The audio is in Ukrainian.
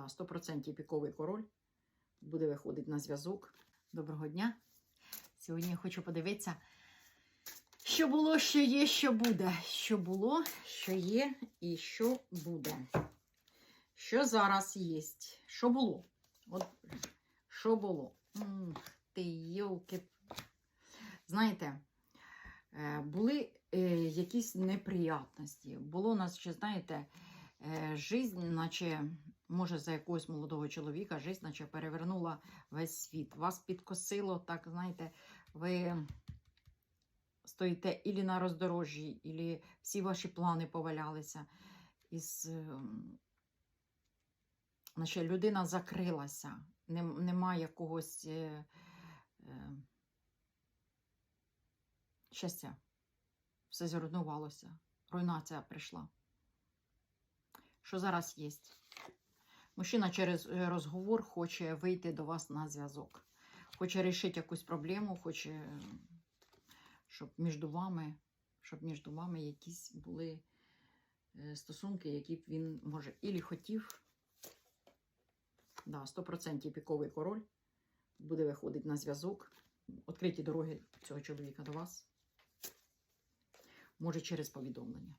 Да, 100% піковий король буде виходити на зв'язок. Доброго дня. Сьогодні я хочу подивитися, що було, що є, що буде. Що було, що є і що буде. Що зараз є? Що було? От що було? М, Ти йолки. Знаєте, е, були е, якісь неприятності. Було у нас ще, знаєте, жизнь, наче, може, за якогось молодого чоловіка, жизнь, наче перевернула весь світ. Вас підкосило, так, знаєте, ви стоїте ілі на роздорожжі, ілі всі ваші плани повалялися. Із, ем, наче людина закрилася, нем- нема якогось е, е, щастя. Все зруйнувалося. Руйнація прийшла. Що зараз є? Мужчина через е, розговор хоче вийти до вас на зв'язок. Хоче вирішити якусь проблему, хоче, е, щоб між вами, щоб між вами якісь були е, стосунки, які б він може ілі хотів. Да, 100% піковий король буде виходити на зв'язок. Відкриті дороги цього чоловіка до вас. Може, через повідомлення.